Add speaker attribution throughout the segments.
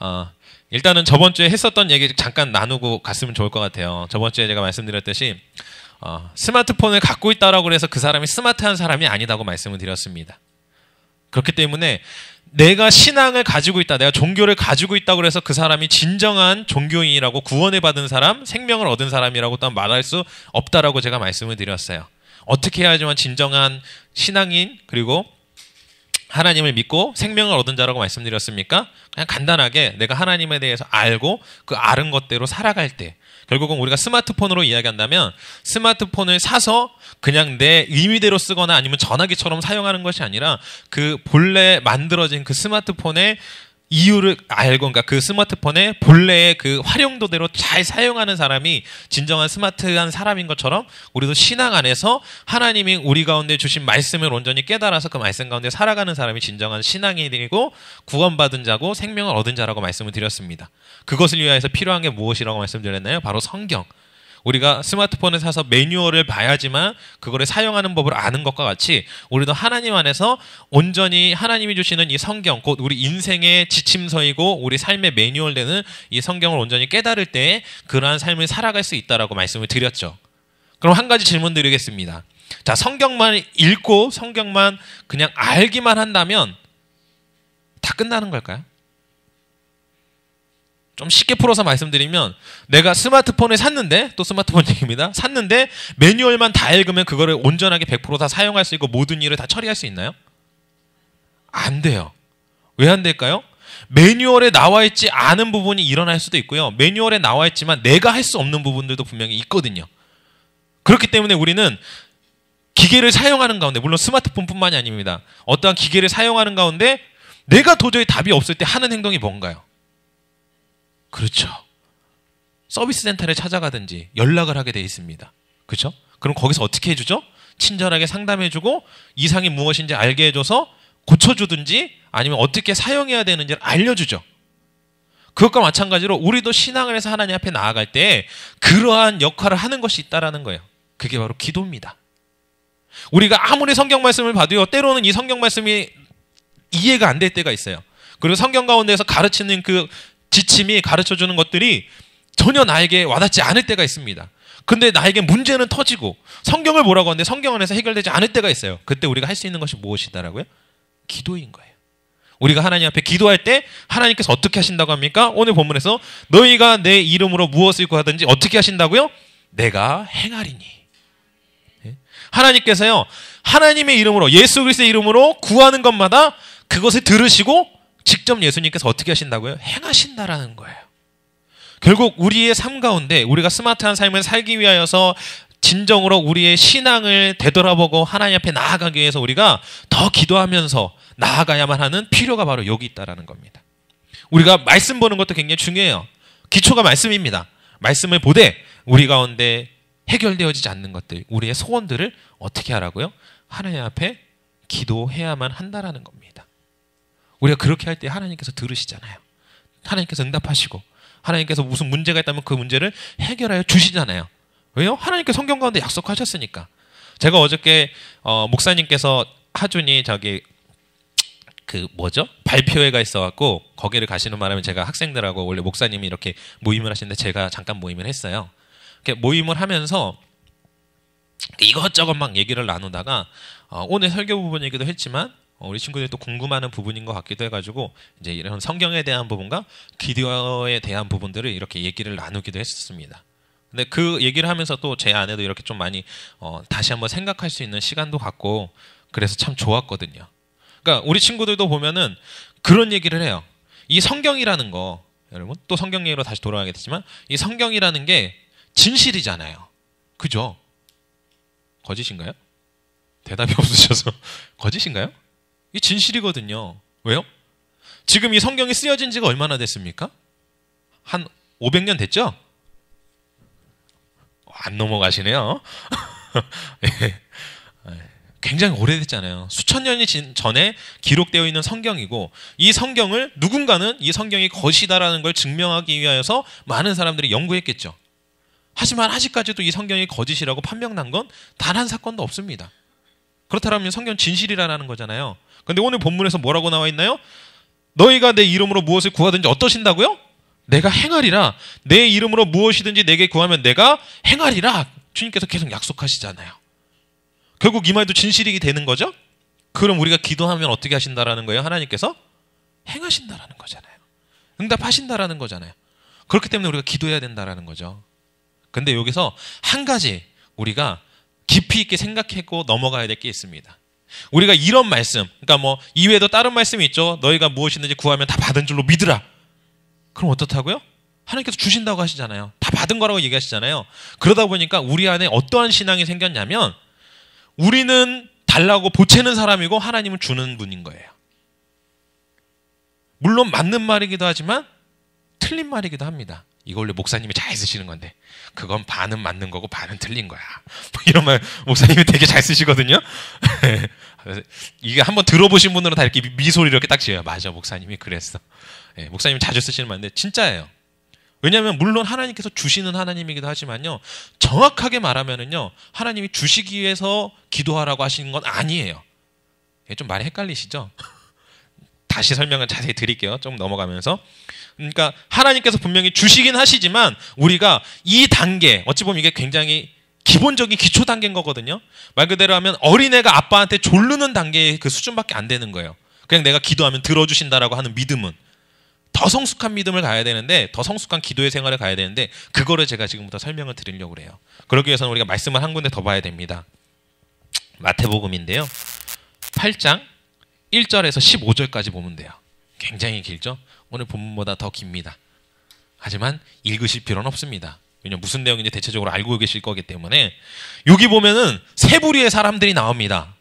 Speaker 1: 어, 일단은 저번 주에 했었던 얘기 잠깐 나누고 갔으면 좋을 것 같아요. 저번 주에 제가 말씀드렸듯이 어, 스마트폰을 갖고 있다라고 해서 그 사람이 스마트한 사람이 아니다고 말씀을 드렸습니다. 그렇기 때문에 내가 신앙을 가지고 있다, 내가 종교를 가지고 있다고 해서 그 사람이 진정한 종교인이라고 구원을 받은 사람, 생명을 얻은 사람이라고 또 말할 수 없다라고 제가 말씀을 드렸어요. 어떻게 해야지만 진정한 신앙인 그리고 하나님을 믿고 생명을 얻은 자라고 말씀드렸습니까? 그냥 간단하게 내가 하나님에 대해서 알고 그 아는 것대로 살아갈 때 결국은 우리가 스마트폰으로 이야기한다면 스마트폰을 사서 그냥 내 의미대로 쓰거나 아니면 전화기처럼 사용하는 것이 아니라 그 본래 만들어진 그 스마트폰의 이유를 그러니까 그 스마트폰의 본래의 그 활용도대로 잘 사용하는 사람이 진정한 스마트한 사람인 것처럼 우리도 신앙 안에서 하나님이 우리 가운데 주신 말씀을 온전히 깨달아서 그 말씀 가운데 살아가는 사람이 진정한 신앙인이고 구원받은 자고 생명을 얻은 자라고 말씀을 드렸습니다. 그것을 위하여서 필요한 게 무엇이라고 말씀드렸나요? 바로 성경. 우리가 스마트폰을 사서 매뉴얼을 봐야지만 그거를 사용하는 법을 아는 것과 같이 우리도 하나님 안에서 온전히 하나님이 주시는 이 성경 곧 우리 인생의 지침서이고 우리 삶의 매뉴얼 되는 이 성경을 온전히 깨달을 때 그러한 삶을 살아갈 수 있다라고 말씀을 드렸죠. 그럼 한 가지 질문 드리겠습니다. 자, 성경만 읽고 성경만 그냥 알기만 한다면 다 끝나는 걸까요? 좀 쉽게 풀어서 말씀드리면 내가 스마트폰을 샀는데 또 스마트폰 얘기입니다. 샀는데 매뉴얼만 다 읽으면 그거를 온전하게 100%다 사용할 수 있고 모든 일을 다 처리할 수 있나요? 안 돼요. 왜 안 될까요? 매뉴얼에 나와 있지 않은 부분이 일어날 수도 있고요. 매뉴얼에 나와 있지만 내가 할 수 없는 부분들도 분명히 있거든요. 그렇기 때문에 우리는 기계를 사용하는 가운데 물론 스마트폰뿐만이 아닙니다. 어떠한 기계를 사용하는 가운데 내가 도저히 답이 없을 때 하는 행동이 뭔가요? 그렇죠. 서비스 센터를 찾아가든지 연락을 하게 돼 있습니다. 그렇죠? 그럼 거기서 어떻게 해주죠? 친절하게 상담해주고 이상이 무엇인지 알게 해줘서 고쳐주든지 아니면 어떻게 사용해야 되는지를 알려주죠. 그것과 마찬가지로 우리도 신앙을 해서 하나님 앞에 나아갈 때 그러한 역할을 하는 것이 있다라는 거예요. 그게 바로 기도입니다. 우리가 아무리 성경 말씀을 봐도요, 때로는 이 성경 말씀이 이해가 안 될 때가 있어요. 그리고 성경 가운데서 가르치는 그 지침이 가르쳐 주는 것들이 전혀 나에게 와닿지 않을 때가 있습니다. 근데 나에게 문제는 터지고 성경을 뭐라고 하는데 성경 안에서 해결되지 않을 때가 있어요. 그때 우리가 할 수 있는 것이 무엇이다라고요? 기도인 거예요. 우리가 하나님 앞에 기도할 때 하나님께서 어떻게 하신다고 합니까? 오늘 본문에서 너희가 내 이름으로 무엇을 구하든지 어떻게 하신다고요? 내가 행하리니. 예? 하나님께서요. 하나님의 이름으로 예수 그리스도의 이름으로 구하는 것마다 그것을 들으시고 직접 예수님께서 어떻게 하신다고요? 행하신다라는 거예요. 결국 우리의 삶 가운데 우리가 스마트한 삶을 살기 위하여서 진정으로 우리의 신앙을 되돌아보고 하나님 앞에 나아가기 위해서 우리가 더 기도하면서 나아가야만 하는 필요가 바로 여기 있다라는 겁니다. 우리가 말씀 보는 것도 굉장히 중요해요. 기초가 말씀입니다. 말씀을 보되 우리 가운데 해결되어지지 않는 것들, 우리의 소원들을 어떻게 하라고요? 하나님 앞에 기도해야만 한다라는 겁니다. 우리가 그렇게 할 때 하나님께서 들으시잖아요. 하나님께서 응답하시고 하나님께서 무슨 문제가 있다면 그 문제를 해결하여 주시잖아요. 왜요? 하나님께 성경 가운데 약속하셨으니까. 제가 어저께 어, 목사님께서 하준이 저기 그 뭐죠 발표회가 있어갖고 거기를 가시는 바람에 제가 학생들하고 원래 목사님이 이렇게 모임을 하시는데 제가 잠깐 모임을 했어요. 모임을 하면서 이것저것 막 얘기를 나누다가 어, 오늘 설교 부분이기도 했지만 어, 우리 친구들이 또 궁금하는 부분인 것 같기도 해가지고 이제 이런 성경에 대한 부분과 기도에 대한 부분들을 이렇게 얘기를 나누기도 했었습니다. 근데 그 얘기를 하면서 또제 아내도 이렇게 좀 많이 어, 다시 한번 생각할 수 있는 시간도 갖고 그래서 참 좋았거든요. 그러니까 우리 친구들도 보면은 그런 얘기를 해요. 이 성경이라는 거 여러분 또 성경 얘기로 다시 돌아가겠지만 이 성경이라는 게 진실이잖아요. 그죠? 거짓인가요? 대답이 없으셔서 거짓인가요? 이 진실이거든요. 왜요? 지금 이 성경이 쓰여진 지가 얼마나 됐습니까? 한 500년 됐죠? 안 넘어가시네요. 예. 굉장히 오래됐잖아요. 수천 년이 전에 기록되어 있는 성경이고 이 성경을 누군가는 이 성경이 거시다라는 걸 증명하기 위하여서 많은 사람들이 연구했겠죠. 하지만 아직까지도 이 성경이 거짓이라고 판명난 건 단 한 사건도 없습니다. 그렇다면 성경 진실이라는 거잖아요. 근데 오늘 본문에서 뭐라고 나와 있나요? 너희가 내 이름으로 무엇을 구하든지 어떠신다고요? 내가 행하리라. 내 이름으로 무엇이든지 내게 구하면 내가 행하리라. 주님께서 계속 약속하시잖아요. 결국 이 말도 진실이 되는 거죠? 그럼 우리가 기도하면 어떻게 하신다라는 거예요? 하나님께서 행하신다라는 거잖아요. 응답하신다라는 거잖아요. 그렇기 때문에 우리가 기도해야 된다라는 거죠. 근데 여기서 한 가지 우리가 깊이 있게 생각하고 넘어가야 될 게 있습니다. 우리가 이런 말씀, 그러니까 뭐 이외에도 다른 말씀이 있죠. 너희가 무엇이든지 구하면 다 받은 줄로 믿으라. 그럼 어떻다고요? 하나님께서 주신다고 하시잖아요. 다 받은 거라고 얘기하시잖아요. 그러다 보니까 우리 안에 어떠한 신앙이 생겼냐면 우리는 달라고 보채는 사람이고 하나님은 주는 분인 거예요. 물론 맞는 말이기도 하지만 틀린 말이기도 합니다. 이거 원래 목사님이 잘 쓰시는 건데 그건 반은 맞는 거고 반은 틀린 거야. 뭐 이런 말 목사님이 되게 잘 쓰시거든요. 이게 한번 들어보신 분들은 다 이렇게 미소를 이렇게 딱 지어요. 맞아 목사님이 그랬어. 네, 목사님이 자주 쓰시는 말인데 진짜예요. 왜냐하면 물론 하나님께서 주시는 하나님이기도 하지만요 정확하게 말하면은요 하나님이 주시기 위해서 기도하라고 하시는 건 아니에요. 좀 말이 헷갈리시죠? 다시 설명을 자세히 드릴게요. 좀 넘어가면서. 그러니까 하나님께서 분명히 주시긴 하시지만 우리가 이 단계 어찌 보면 이게 굉장히 기본적인 기초 단계인 거거든요. 말 그대로 하면 어린애가 아빠한테 졸르는 단계의 그 수준밖에 안 되는 거예요. 그냥 내가 기도하면 들어주신다라고 하는 믿음은 더 성숙한 믿음을 가야 되는데 더 성숙한 기도의 생활을 가야 되는데 그거를 제가 지금부터 설명을 드리려고 그래요. 그러기 위해서는 우리가 말씀을 한 군데 더 봐야 됩니다. 마태복음인데요. 8장 1절에서 15절까지 보면 돼요. 굉장히 길죠? 오늘 본문보다 더 깁니다. 하지만 읽으실 필요는 없습니다. 왜냐면 무슨 내용인지 대체적으로 알고 계실 거기 때문에 여기 보면은 세 부류의 사람들이 나옵니다.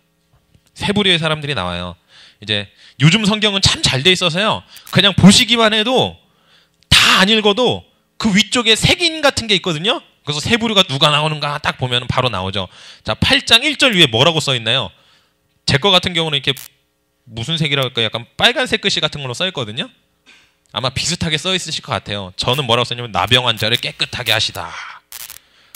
Speaker 1: 세 부류의 사람들이 나와요. 이제 요즘 성경은 참 잘 돼 있어서요. 그냥 보시기만 해도 다 안 읽어도 그 위쪽에 색인 같은 게 있거든요. 그래서 세 부류가 누가 나오는가 딱 보면 바로 나오죠. 자, 8장 1절 위에 뭐라고 써 있나요? 제 거 같은 경우는 이렇게 무슨 색이라고 할까? 약간 빨간색 글씨 같은 걸로 써 있거든요. 아마 비슷하게 써 있으실 것 같아요. 저는 뭐라고 썼냐면 나병 환자를 깨끗하게 하시다.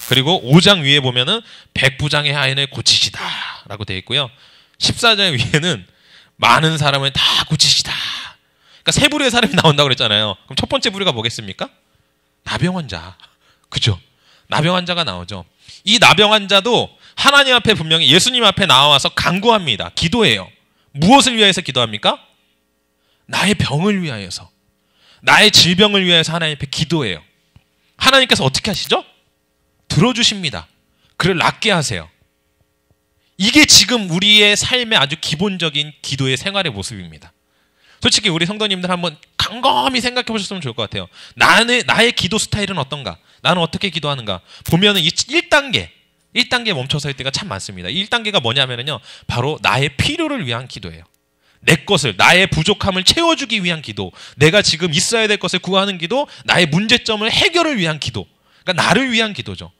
Speaker 1: 그리고 5장 위에 보면은 백부장의 하인을 고치시다라고 되어 있고요. 14장 위에는 많은 사람을 다 고치시다. 그러니까 세 부류의 사람이 나온다고 그랬잖아요. 그럼 첫 번째 부류가 뭐겠습니까? 나병 환자. 그죠? 나병 환자가 나오죠. 이 나병 환자도 하나님 앞에 분명히 예수님 앞에 나와서 간구합니다. 기도해요. 무엇을 위해서 기도합니까? 나의 병을 위하여서. 나의 질병을 위해서 하나님 앞에 기도해요. 하나님께서 어떻게 하시죠? 들어주십니다. 그를 낫게 하세요. 이게 지금 우리의 삶의 아주 기본적인 기도의 생활의 모습입니다. 솔직히 우리 성도님들 한번 곰곰이 생각해 보셨으면 좋을 것 같아요. 나의, 나의 기도 스타일은 어떤가? 나는 어떻게 기도하는가? 보면은 이 1단계, 1단계 멈춰 설 때가 참 많습니다. 1단계가 뭐냐면요. 바로 나의 필요를 위한 기도예요. 내 것을, 나의 부족함을 채워주기 위한 기도, 내가 지금 있어야 될 것을 구하는 기도, 나의 문제점을 해결을 위한 기도, 그러니까 나를 위한 기도죠.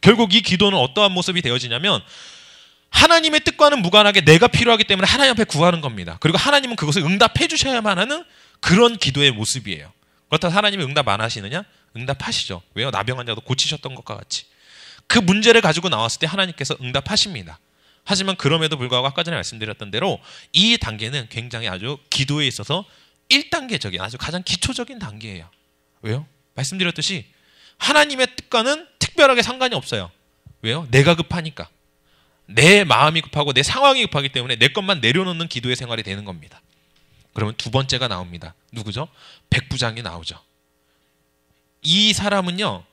Speaker 1: 결국 이 기도는 어떠한 모습이 되어지냐면 하나님의 뜻과는 무관하게 내가 필요하기 때문에 하나님 앞에 구하는 겁니다. 그리고 하나님은 그것을 응답해 주셔야만 하는 그런 기도의 모습이에요. 그렇다고 하나님이 응답 안 하시느냐? 응답하시죠. 왜요? 나병 환자도 고치셨던 것과 같이. 그 문제를 가지고 나왔을 때 하나님께서 응답하십니다. 하지만 그럼에도 불구하고 아까 전에 말씀드렸던 대로 이 단계는 굉장히 아주 기도에 있어서 1단계적인 아주 가장 기초적인 단계예요. 왜요? 말씀드렸듯이 하나님의 뜻과는 특별하게 상관이 없어요. 왜요? 내가 급하니까. 내 마음이 급하고 내 상황이 급하기 때문에 내 것만 내려놓는 기도의 생활이 되는 겁니다. 그러면 두 번째가 나옵니다. 누구죠? 백부장이 나오죠. 이 사람은요,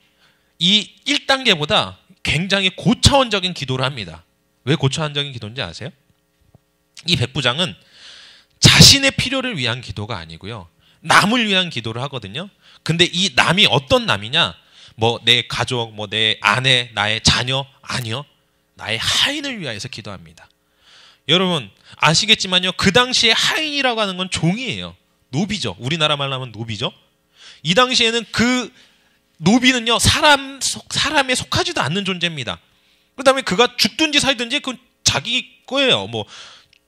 Speaker 1: 이 1단계보다 굉장히 고차원적인 기도를 합니다. 왜 고차원적인 기도인지 아세요? 이 백부장은 자신의 필요를 위한 기도가 아니고요. 남을 위한 기도를 하거든요. 근데 이 남이 어떤 남이냐? 뭐 내 가족, 뭐 내 아내, 나의 자녀 아니요. 나의 하인을 위하여서 기도합니다. 여러분 아시겠지만요. 그 당시에 하인이라고 하는 건 종이에요. 노비죠. 우리나라 말로 하면 노비죠. 이 당시에는 그 노비는요, 사람, 사람에 속하지도 않는 존재입니다. 그 다음에 그가 죽든지 살든지 그건 자기 거예요. 뭐,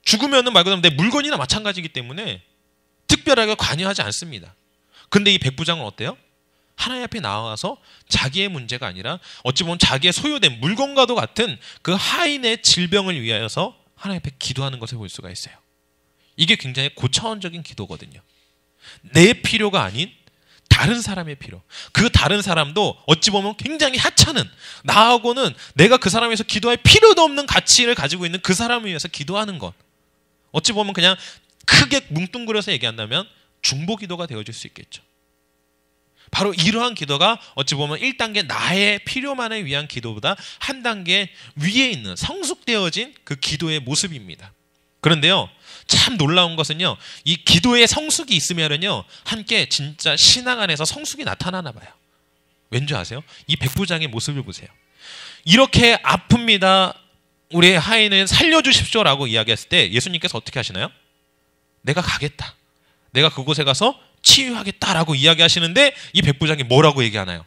Speaker 1: 죽으면은 말 그대로 내 물건이나 마찬가지이기 때문에 특별하게 관여하지 않습니다. 근데 이 백부장은 어때요? 하나님 앞에 나와서 자기의 문제가 아니라 어찌 보면 자기의 소유된 물건과도 같은 그 하인의 질병을 위하여서 하나님 앞에 기도하는 것을 볼 수가 있어요. 이게 굉장히 고차원적인 기도거든요. 내 필요가 아닌 다른 사람의 필요. 그 다른 사람도 어찌 보면 굉장히 하찮은 나하고는 내가 그 사람에서 기도할 필요도 없는 가치를 가지고 있는 그 사람을 위해서 기도하는 것. 어찌 보면 그냥 크게 뭉뚱그려서 얘기한다면 중보 기도가 되어질 수 있겠죠. 바로 이러한 기도가 어찌 보면 1단계 나의 필요만을 위한 기도보다 한 단계 위에 있는 성숙되어진 그 기도의 모습입니다. 그런데요, 참 놀라운 것은요, 이 기도의 성숙이 있으면은요, 함께 진짜 신앙 안에서 성숙이 나타나나 봐요. 왠지 아세요? 이 백부장의 모습을 보세요. 이렇게 아픕니다. 우리 하인은 살려주십시오라고 이야기했을 때 예수님께서 어떻게 하시나요? 내가 가겠다. 내가 그곳에 가서 치유하겠다라고 이야기하시는데 이 백부장이 뭐라고 얘기하나요?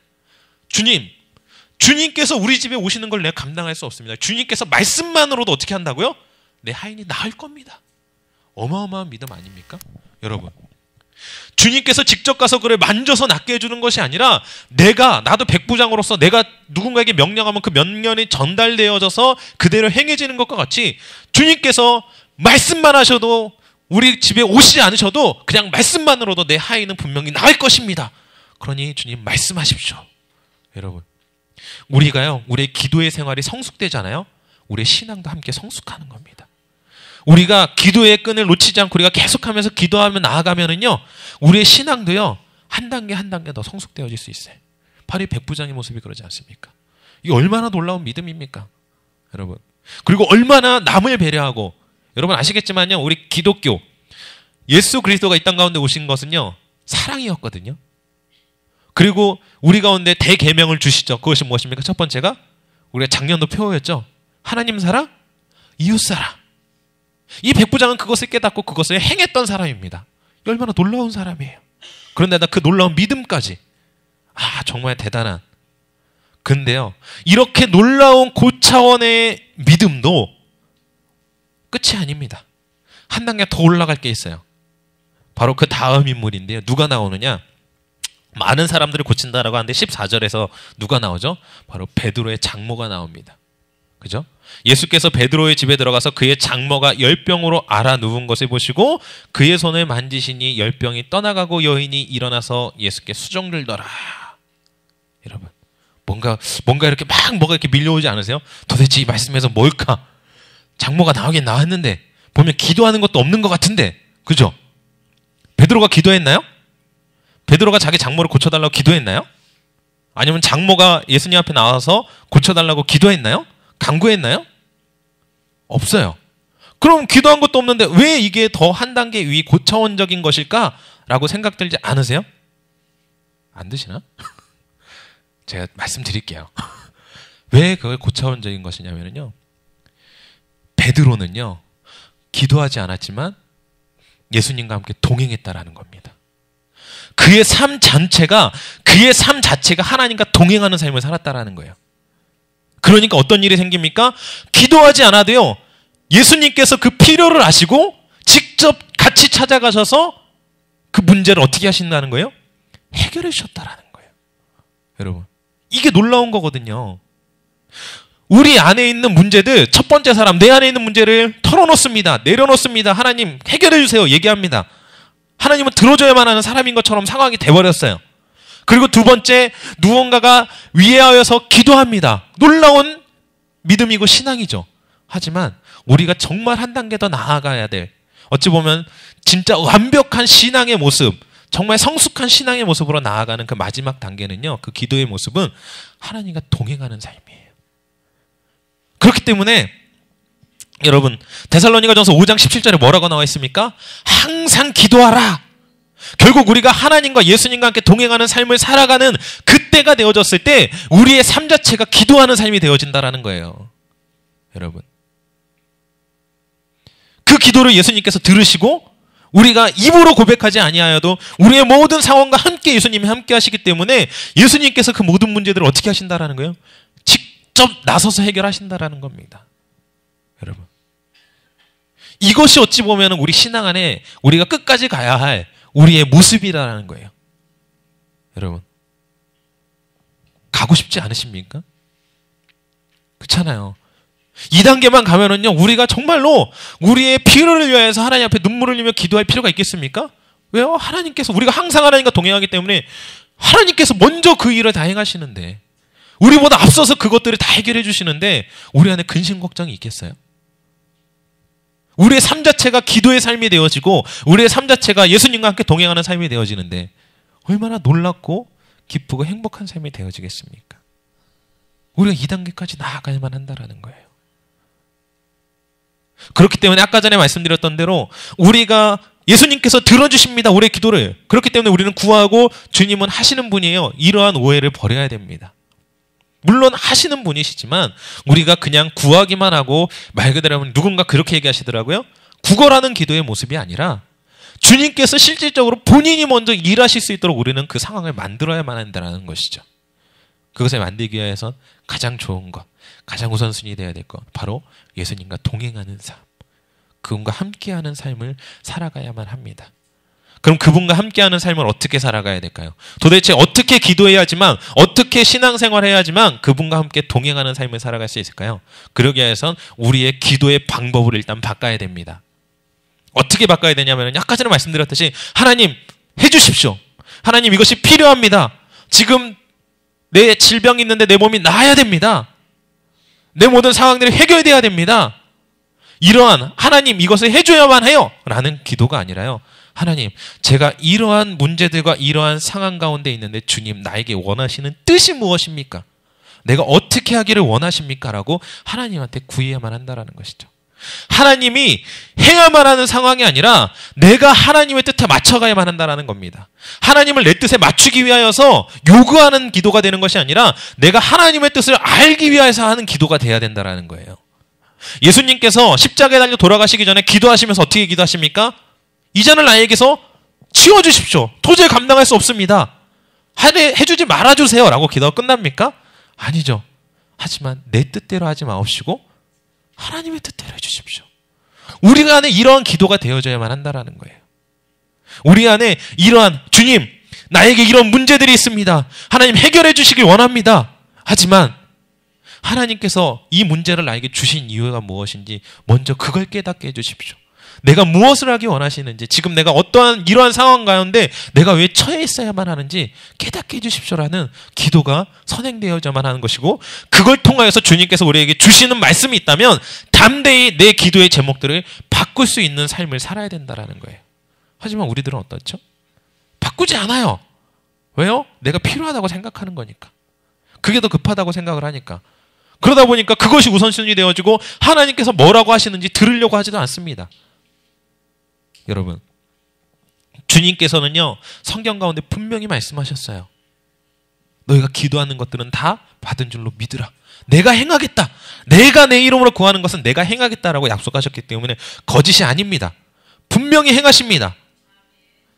Speaker 1: 주님, 주님께서 우리 집에 오시는 걸 내가 감당할 수 없습니다. 주님께서 말씀만으로도 어떻게 한다고요? 내 하인이 나을 겁니다. 어마어마한 믿음 아닙니까? 여러분. 주님께서 직접 가서 그를 만져서 낫게 해주는 것이 아니라 내가 나도 백부장으로서 내가 누군가에게 명령하면 그 명령이 전달되어져서 그대로 행해지는 것과 같이 주님께서 말씀만 하셔도 우리 집에 오시지 않으셔도 그냥 말씀만으로도 내 하인은 분명히 나을 것입니다. 그러니 주님 말씀하십시오. 여러분. 우리가요, 우리의 기도의 생활이 성숙되잖아요. 우리의 신앙도 함께 성숙하는 겁니다. 우리가 기도의 끈을 놓치지 않고 우리가 계속하면서 기도하며 나아가면은요, 우리의 신앙도요, 한 단계 한 단계 더 성숙되어질 수 있어요. 이 백부장의 모습이 그러지 않습니까? 이 얼마나 놀라운 믿음입니까? 여러분. 그리고 얼마나 남을 배려하고, 여러분 아시겠지만요, 우리 기독교, 예수 그리스도가 이 땅 가운데 오신 것은요, 사랑이었거든요. 그리고 우리 가운데 대계명을 주시죠. 그것이 무엇입니까? 첫 번째가 우리가 작년도 표현했죠. 하나님 사랑, 이웃 사랑. 이 백부장은 그것을 깨닫고 그것을 행했던 사람입니다. 얼마나 놀라운 사람이에요. 그런데다 그 놀라운 믿음까지. 아, 정말 대단한. 근데요, 이렇게 놀라운 고차원의 믿음도 끝이 아닙니다. 한 단계 더 올라갈 게 있어요. 바로 그 다음 인물인데요. 누가 나오느냐? 많은 사람들을 고친다라고 하는데 14절에서 누가 나오죠? 바로 베드로의 장모가 나옵니다. 그죠? 예수께서 베드로의 집에 들어가서 그의 장모가 열병으로 알아 누운 것을 보시고 그의 손을 만지시니 열병이 떠나가고 여인이 일어나서 예수께 수정들더라. 여러분, 뭔가 뭔가 이렇게 막 뭐가 이렇게 밀려오지 않으세요? 도대체 이 말씀에서 뭘까? 장모가 나오긴 나왔는데 보면 기도하는 것도 없는 것 같은데, 그죠? 베드로가 기도했나요? 베드로가 자기 장모를 고쳐달라고 기도했나요? 아니면 장모가 예수님 앞에 나와서 고쳐달라고 기도했나요? 강구했나요? 없어요. 그럼 기도한 것도 없는데 왜 이게 더 한 단계 위 고차원적인 것일까? 라고 생각 들지 않으세요? 안 드시나? 제가 말씀드릴게요. 왜 그걸 고차원적인 것이냐면요. 베드로는요, 기도하지 않았지만 예수님과 함께 동행했다라는 겁니다. 그의 삶 전체가, 그의 삶 자체가 하나님과 동행하는 삶을 살았다라는 거예요. 그러니까 어떤 일이 생깁니까? 기도하지 않아도요. 예수님께서 그 필요를 아시고 직접 같이 찾아가셔서 그 문제를 어떻게 하신다는 거예요? 해결해 주셨다라는 거예요. 여러분. 이게 놀라운 거거든요. 우리 안에 있는 문제들, 첫 번째 사람, 내 안에 있는 문제를 털어놓습니다. 내려놓습니다. 하나님, 해결해 주세요. 얘기합니다. 하나님은 들어줘야만 하는 사람인 것처럼 상황이 돼버렸어요. 그리고 두 번째, 누군가가 위에하여서 기도합니다. 놀라운 믿음이고 신앙이죠. 하지만 우리가 정말 한 단계 더 나아가야 될, 어찌 보면 진짜 완벽한 신앙의 모습, 정말 성숙한 신앙의 모습으로 나아가는 그 마지막 단계는요, 그 기도의 모습은 하나님과 동행하는 삶이에요. 그렇기 때문에 여러분, 데살로니가전서 5장 17절에 뭐라고 나와 있습니까? 항상 기도하라. 결국 우리가 하나님과 예수님과 함께 동행하는 삶을 살아가는 그때가 되어졌을 때 우리의 삶 자체가 기도하는 삶이 되어진다라는 거예요. 여러분. 그 기도를 예수님께서 들으시고 우리가 입으로 고백하지 아니하여도 우리의 모든 상황과 함께 예수님이 함께 하시기 때문에 예수님께서 그 모든 문제들을 어떻게 하신다라는 거예요? 직접 나서서 해결하신다라는 겁니다. 여러분. 이것이 어찌 보면 우리 신앙 안에 우리가 끝까지 가야 할 우리의 모습이라는 거예요. 여러분. 가고 싶지 않으십니까? 그렇잖아요. 2단계만 가면은요, 우리가 정말로 우리의 필요를 위해서 하나님 앞에 눈물을 흘리며 기도할 필요가 있겠습니까? 왜요? 하나님께서 우리가 항상 하나님과 동행하기 때문에 하나님께서 먼저 그 일을 다 행하시는데 우리보다 앞서서 그것들을 다 해결해 주시는데 우리 안에 근심 걱정이 있겠어요? 우리의 삶 자체가 기도의 삶이 되어지고 우리의 삶 자체가 예수님과 함께 동행하는 삶이 되어지는데 얼마나 놀랍고 기쁘고 행복한 삶이 되어지겠습니까? 우리가 이 단계까지 나아갈만 한다라는 거예요. 그렇기 때문에 아까 전에 말씀드렸던 대로 우리가 예수님께서 들어주십니다. 우리의 기도를. 그렇기 때문에 우리는 구하고 주님은 하시는 분이에요. 이러한 오해를 버려야 됩니다. 물론 하시는 분이시지만 우리가 그냥 구하기만 하고 말 그대로 누군가 그렇게 얘기하시더라고요. 구걸하는 기도의 모습이 아니라 주님께서 실질적으로 본인이 먼저 일하실 수 있도록 우리는 그 상황을 만들어야만 한다는 것이죠. 그것을 만들기 위해서 가장 좋은 것, 가장 우선순위 되어야 될 것, 바로 예수님과 동행하는 삶, 그분과 함께하는 삶을 살아가야만 합니다. 그럼 그분과 함께하는 삶을 어떻게 살아가야 될까요? 도대체 어떻게 기도해야지만 어떻게 신앙생활 해야지만 그분과 함께 동행하는 삶을 살아갈 수 있을까요? 그러기 위해선 우리의 기도의 방법을 일단 바꿔야 됩니다. 어떻게 바꿔야 되냐면 아까 전에 말씀드렸듯이 하나님 해주십시오. 하나님 이것이 필요합니다. 지금 내 질병이 있는데 내 몸이 나아야 됩니다. 내 모든 상황들이 해결돼야 됩니다. 이러한 하나님 이것을 해줘야만 해요. 라는 기도가 아니라요. 하나님, 제가 이러한 문제들과 이러한 상황 가운데 있는데 주님 나에게 원하시는 뜻이 무엇입니까? 내가 어떻게 하기를 원하십니까? 라고 하나님한테 구해야만 한다라는 것이죠. 하나님이 해야만 하는 상황이 아니라 내가 하나님의 뜻에 맞춰가야만 한다라는 겁니다. 하나님을 내 뜻에 맞추기 위하여서 요구하는 기도가 되는 것이 아니라 내가 하나님의 뜻을 알기 위해서 하는 기도가 돼야 된다라는 거예요. 예수님께서 십자가에 달려 돌아가시기 전에 기도하시면서 어떻게 기도하십니까? 이 잔을 나에게서 치워주십시오. 도저히 감당할 수 없습니다. 해주지 말아주세요. 라고 기도가 끝납니까? 아니죠. 하지만 내 뜻대로 하지 마옵시고 하나님의 뜻대로 해주십시오. 우리 안에 이러한 기도가 되어져야만 한다라는 거예요. 우리 안에 이러한 주님 나에게 이런 문제들이 있습니다. 하나님 해결해 주시길 원합니다. 하지만 하나님께서 이 문제를 나에게 주신 이유가 무엇인지 먼저 그걸 깨닫게 해주십시오. 내가 무엇을 하기 원하시는지, 지금 내가 어떠한 이러한 상황 가운데 내가 왜 처해 있어야만 하는지 깨닫게 해주십시오라는 기도가 선행되어야만 하는 것이고, 그걸 통하여서 주님께서 우리에게 주시는 말씀이 있다면, 담대히 내 기도의 제목들을 바꿀 수 있는 삶을 살아야 된다라는 거예요. 하지만 우리들은 어떻죠? 바꾸지 않아요. 왜요? 내가 필요하다고 생각하는 거니까. 그게 더 급하다고 생각을 하니까. 그러다 보니까 그것이 우선순위 되어지고 하나님께서 뭐라고 하시는지 들으려고 하지도 않습니다. 여러분, 주님께서는요, 성경 가운데 분명히 말씀하셨어요. 너희가 기도하는 것들은 다 받은 줄로 믿으라. 내가 행하겠다. 내가 내 이름으로 구하는 것은 내가 행하겠다라고 약속하셨기 때문에 거짓이 아닙니다. 분명히 행하십니다.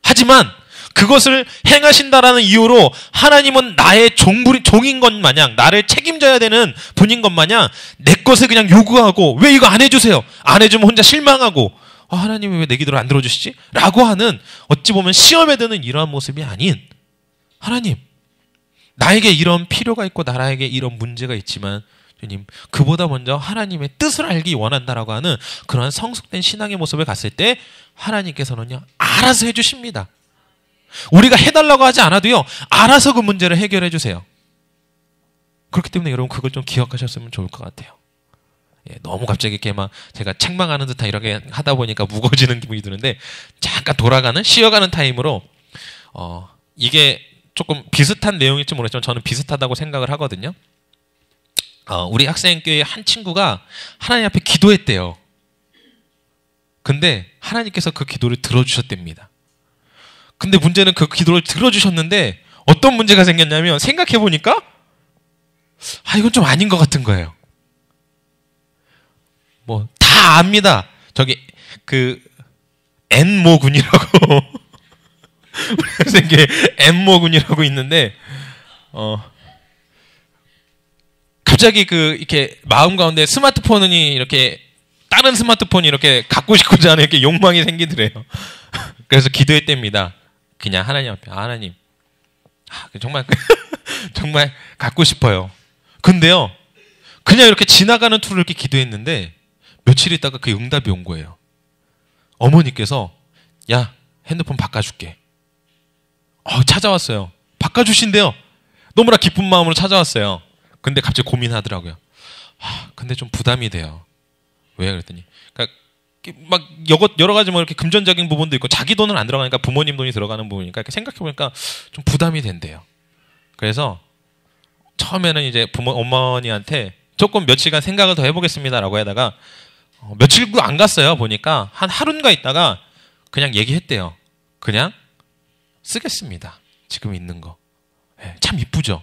Speaker 1: 하지만 그것을 행하신다라는 이유로 하나님은 나의 종불, 종인 것 마냥 나를 책임져야 되는 분인 것 마냥 내 것을 그냥 요구하고 왜 이거 안 해주세요? 안 해주면 혼자 실망하고 아, 하나님이 왜 내 기도를 안 들어주시지? 라고 하는 어찌 보면 시험에 드는 이러한 모습이 아닌 하나님 나에게 이런 필요가 있고 나에게 이런 문제가 있지만 주님 그보다 먼저 하나님의 뜻을 알기 원한다라고 하는 그러한 성숙된 신앙의 모습을 갔을 때 하나님께서는요 알아서 해주십니다. 우리가 해달라고 하지 않아도요 알아서 그 문제를 해결해 주세요. 그렇기 때문에 여러분 그걸 좀 기억하셨으면 좋을 것 같아요. 예, 너무 갑자기 이렇게 막 제가 책망하는 듯한 이렇게 하다 보니까 무거워지는 기분이 드는데 잠깐 돌아가는 쉬어가는 타임으로 어 이게 조금 비슷한 내용일지 모르겠지만 저는 비슷하다고 생각을 하거든요. 어, 우리 학생교회 한 친구가 하나님 앞에 기도했대요. 근데 하나님께서 그 기도를 들어주셨답니다. 근데 문제는 그 기도를 들어주셨는데 어떤 문제가 생겼냐면 생각해 보니까 아 이건 좀 아닌 것 같은 거예요. 뭐다 압니다. 저기 그 엔모군이라고 학생계 엔모군이라고 있는데 어 갑자기 그 이렇게 마음 가운데 스마트폰이 이렇게 다른 스마트폰이 이렇게 갖고 싶고자 하는 이렇게 욕망이 생기더래요. 그래서 기도했답니다. 그냥 하나님 앞에 아, 하나님 아, 정말 정말 갖고 싶어요. 근데요 그냥 이렇게 지나가는 툴을 이렇게 기도했는데 며칠 있다가 그 응답이 온 거예요. 어머니께서 야 핸드폰 바꿔줄게. 어, 찾아왔어요. 바꿔주신대요. 너무나 기쁜 마음으로 찾아왔어요. 근데 갑자기 고민하더라고요. 아, 근데 좀 부담이 돼요. 왜 그랬더니, 그러니까 막 여러, 여러 가지 뭐 이렇게 금전적인 부분도 있고 자기 돈은 안 들어가니까 부모님 돈이 들어가는 부분이니까 생각해 보니까 좀 부담이 된대요. 그래서 처음에는 이제 부모 어머니한테 조금 며칠간 생각을 더 해보겠습니다라고 하다가 어, 며칠도 안 갔어요. 보니까 한 하루인가 있다가 그냥 얘기했대요. 그냥 쓰겠습니다. 지금 있는 거. 네, 참 이쁘죠.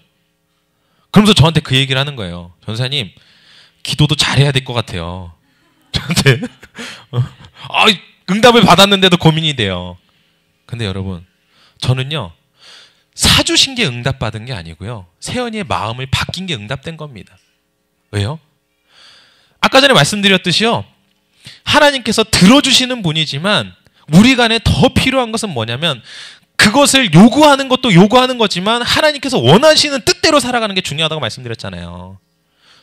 Speaker 1: 그러면서 저한테 그 얘기를 하는 거예요. 전사님 기도도 잘해야 될 것 같아요. 저한테 아, 응답을 받았는데도 고민이 돼요. 근데 여러분 저는요 사주신 게 응답받은 게 아니고요. 세연이의 마음을 바뀐 게 응답된 겁니다. 왜요? 아까 전에 말씀드렸듯이요. 하나님께서 들어주시는 분이지만 우리 간에 더 필요한 것은 뭐냐면 그것을 요구하는 것도 요구하는 거지만 하나님께서 원하시는 뜻대로 살아가는 게 중요하다고 말씀드렸잖아요.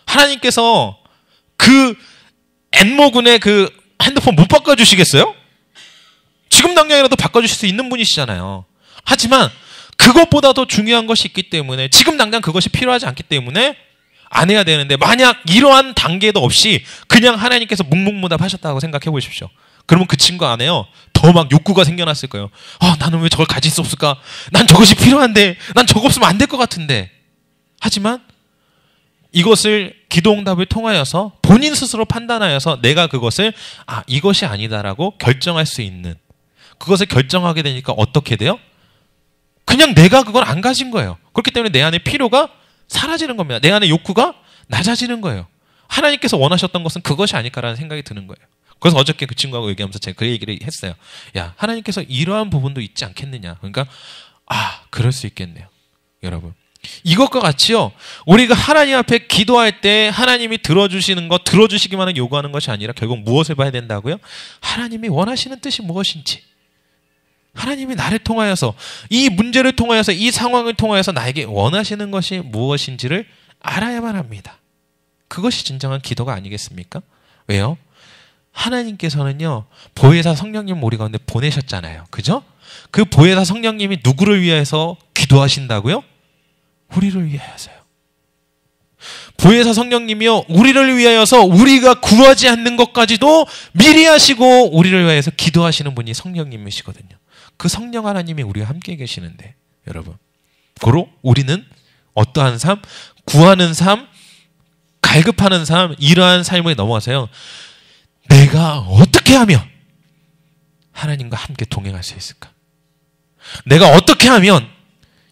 Speaker 1: 하나님께서 그 엔모군의 그 핸드폰 못 바꿔주시겠어요? 지금 당장이라도 바꿔주실 수 있는 분이시잖아요. 하지만 그것보다도 중요한 것이 있기 때문에 지금 당장 그것이 필요하지 않기 때문에 안 해야 되는데 만약 이러한 단계도 없이 그냥 하나님께서 묵묵무답 하셨다고 생각해 보십시오. 그러면 그 친구 안에요. 더 막 욕구가 생겨났을 거예요. 아, 나는 왜 저걸 가질 수 없을까? 난 저것이 필요한데, 난 저거 없으면 안 될 것 같은데. 하지만 이것을 기도응답을 통하여서 본인 스스로 판단하여서 내가 그것을 아, 이것이 아니다라고 결정할 수 있는 그것을 결정하게 되니까 어떻게 돼요? 그냥 내가 그걸 안 가진 거예요. 그렇기 때문에 내 안에 필요가 사라지는 겁니다. 내 안에 욕구가 낮아지는 거예요. 하나님께서 원하셨던 것은 그것이 아닐까라는 생각이 드는 거예요. 그래서 어저께 그 친구하고 얘기하면서 제가 그 얘기를 했어요. 야, 하나님께서 이러한 부분도 있지 않겠느냐. 그러니까, 아, 그럴 수 있겠네요. 여러분. 이것과 같이요. 우리가 하나님 앞에 기도할 때 하나님이 들어주시는 것, 들어주시기만을 요구하는 것이 아니라 결국 무엇을 봐야 된다고요? 하나님이 원하시는 뜻이 무엇인지. 하나님이 나를 통하여서 이 문제를 통하여서 이 상황을 통하여서 나에게 원하시는 것이 무엇인지를 알아야만 합니다. 그것이 진정한 기도가 아니겠습니까? 왜요? 하나님께서는요, 보혜사 성령님 우리 가운데 보내셨잖아요. 그죠? 그 보혜사 성령님이 누구를 위해서 기도하신다고요? 우리를 위하여서요. 보혜사 성령님이요, 우리를 위하여서 우리가 구하지 않는 것까지도 미리 하시고 우리를 위하여서 기도하시는 분이 성령님이시거든요. 그 성령 하나님이 우리와 함께 계시는데 여러분. 고로 우리는 어떠한 삶 구하는 삶 갈급하는 삶 이러한 삶을 넘어서요. 내가 어떻게 하면 하나님과 함께 동행할 수 있을까? 내가 어떻게 하면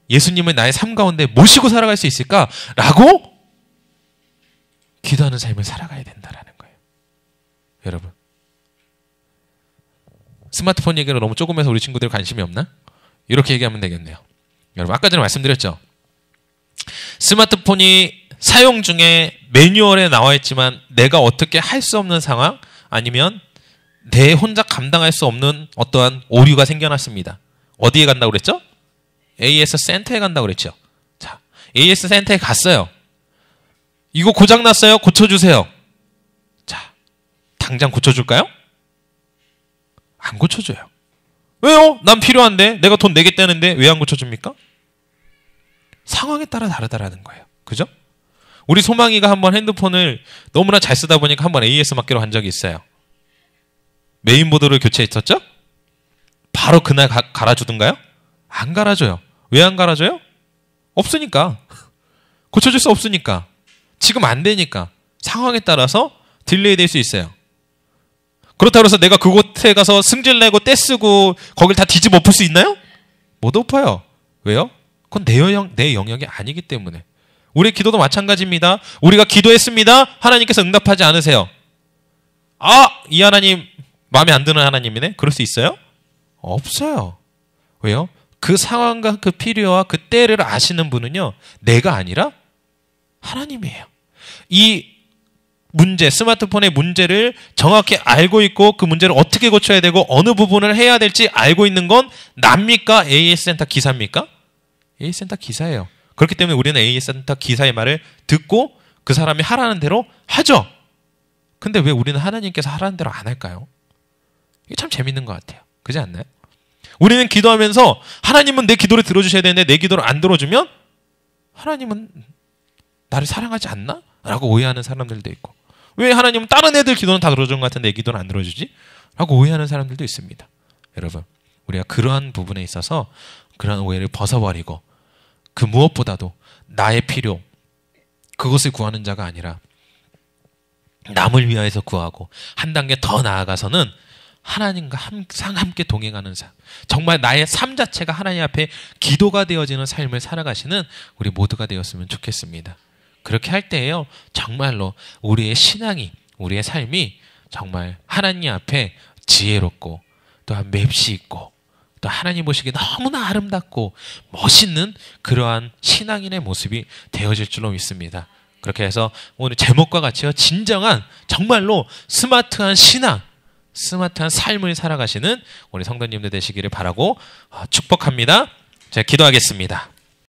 Speaker 1: 예수님을 나의 삶 가운데 모시고 살아갈 수 있을까라고 기도하는 삶을 살아가야 된다라는 거예요. 여러분 스마트폰 얘기를 너무 조금 해서 우리 친구들 관심이 없나? 이렇게 얘기하면 되겠네요. 여러분 아까 전에 말씀드렸죠. 스마트폰이 사용 중에 매뉴얼에 나와 있지만 내가 어떻게 할 수 없는 상황 아니면 내 혼자 감당할 수 없는 어떠한 오류가 생겨났습니다. 어디에 간다고 그랬죠? AS 센터에 간다고 그랬죠. 자, AS 센터에 갔어요. 이거 고장 났어요. 고쳐 주세요. 자, 당장 고쳐 줄까요? 안 고쳐줘요. 왜요? 난 필요한데 내가 돈 내겠다는데 왜 안 고쳐줍니까? 상황에 따라 다르다라는 거예요. 그죠? 우리 소망이가 한번 핸드폰을 너무나 잘 쓰다 보니까 한번 AS 맞기로 한 적이 있어요. 메인보드를 교체했었죠? 바로 그날 가, 갈아주던가요? 안 갈아줘요. 왜 안 갈아줘요? 없으니까. 고쳐줄 수 없으니까. 지금 안 되니까. 상황에 따라서 딜레이 될 수 있어요. 그렇다고 해서 내가 그곳에 가서 승질 내고 떼쓰고 거길 다 뒤집어 엎을 수 있나요? 못 엎어요. 왜요? 그건 내 영역, 내 영역이 아니기 때문에. 우리 기도도 마찬가지입니다. 우리가 기도했습니다. 하나님께서 응답하지 않으세요. 아, 이 하나님 마음에 안 드는 하나님이네? 그럴 수 있어요? 없어요. 왜요? 그 상황과 그 필요와 그 때를 아시는 분은요, 내가 아니라 하나님이에요. 이 문제, 스마트폰의 문제를 정확히 알고 있고 그 문제를 어떻게 고쳐야 되고 어느 부분을 해야 될지 알고 있는 건 납니까? AS 센터 기사입니까? AS 센터 기사예요. 그렇기 때문에 우리는 AS 센터 기사의 말을 듣고 그 사람이 하라는 대로 하죠. 근데 왜 우리는 하나님께서 하라는 대로 안 할까요? 이게 참 재밌는 것 같아요. 그지 않나요? 우리는 기도하면서 하나님은 내 기도를 들어주셔야 되는데 내 기도를 안 들어주면 하나님은 나를 사랑하지 않나? 라고 오해하는 사람들도 있고 왜 하나님은 다른 애들 기도는 다 들어준 것 같은데 내 기도는 안 들어주지? 라고 오해하는 사람들도 있습니다. 여러분 우리가 그러한 부분에 있어서 그러한 오해를 벗어버리고 그 무엇보다도 나의 필요 그것을 구하는 자가 아니라 남을 위하여서 구하고 한 단계 더 나아가서는 하나님과 항상 함께 동행하는 삶. 정말 나의 삶 자체가 하나님 앞에 기도가 되어지는 삶을 살아가시는 우리 모두가 되었으면 좋겠습니다. 그렇게 할 때에요. 정말로 우리의 신앙이, 우리의 삶이 정말 하나님 앞에 지혜롭고 또한 맵시 있고 또 하나님 보시기에 너무나 아름답고 멋있는 그러한 신앙인의 모습이 되어질 줄로 믿습니다. 그렇게 해서 오늘 제목과 같이요. 진정한 정말로 스마트한 신앙, 스마트한 삶을 살아가시는 우리 성도님들 되시기를 바라고 어, 축복합니다. 제가 기도하겠습니다.